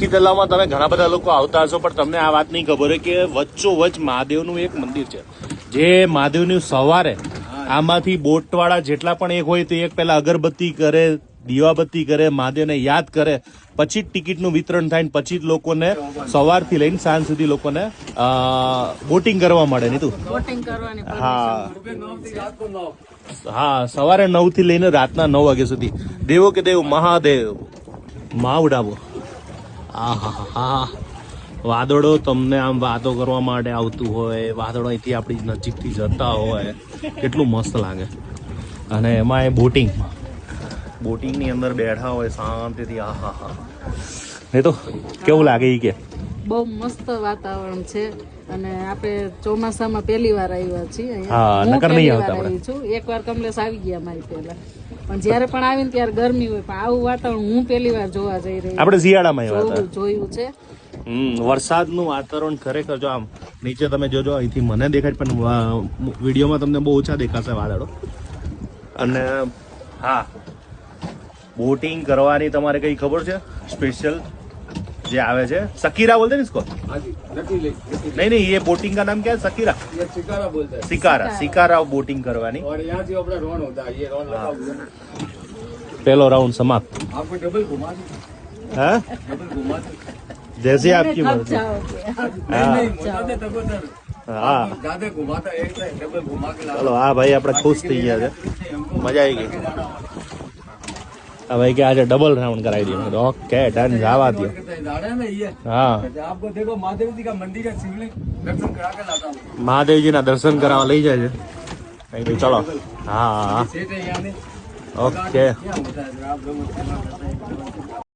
સખી તલાવમાં તમે ઘણા બધા લોકો આવતા હશો પણ તમને આ વાત નહીં ખબર હોય કે વચ્ચોવચ્ચ મહાદેવનું એક મંદિર છે. જે મહાદેવનું સવારે આમાંથી બોટવાળા જેટલા પણ એક હોય તે એક પહેલા અગરબત્તી કરે દીવાબત્તી કરે મહાદેવને યાદ કરે પછી જ ટિકિટનું વિતરણ થાય ને પછી જ લોકોને સવારથી લઈને સાંજ સુધી લોકોને બોટિંગ કરવા મળે નહીં તું. બોટિંગ કરવાની હા. હા સવારે નવથી લઈને રાતના નવ વાગ્યા સુધી. દેવો કે દેવ મહાદેવ માવડાવો. વાદળો તમને આમ વાતો કરવા માટે આવતું હોય વાદળો અહીંથી આપણી નજીકથી જતા હોય કેટલું મસ્ત લાગે. અને એમાં એ બોટિંગ બોટિંગની અંદર બેઠા હોય શાંતિથી આહા હા નહીં તો કેવું લાગે એ કે? બહુ મસ્ત વાતાવરણ છે. અને આપણે ચોમાસામાં પહેલી વાર આવ્યા છીએ. હા, નકર નહીં આવતા છું. એકવાર કમલેશ આવી ગયા મારી પહેલા. પણ જ્યારે પણ આવીને ત્યારે ગરમી હોય પણ આવું વાતાવરણ હું પહેલી વાર જોવા જઈ રહી આપણે શિયાળામાં આવ્યા હતા. જોયું છે. હમ વરસાદનું વાતાવરણ ખરેખર જો આમ નીચે તમે જોજો અહીંથી મને દેખાય પણ વિડીયોમાં તમને બહુ ઓછા દેખાશે વાદળો. અને હા. બોટિંગ કરવાની તમારે કઈ ખબર છે? સ્પેશિयल જે आवे છે सकीरा बोलते हैं इसको नहीं नहीं ये बोटिंग का नाम क्या है सकीरा ये सिकारा बोलते हैं सिकारा सिकारा बोटिंग करवानी और यहाँ जो अपना रोन होता है ये रोन लगा पहलो राउंड समाप्त आपको डबल घुमा हां डबल घुमा जैसे आपकी मर्जी हाँ चलो हाँ भाई આપણે ખુશ થઈ ગયા છે મજા આવી ગઈ આ ભાઈ કે આજે ડબલ રાઉન્ડ કરાવી દઈએ ઓકે ડન જવા દો મહાદેવજી ના દર્શન કરાવવા લઈ જાય છે. ચલો. હા ઓકે.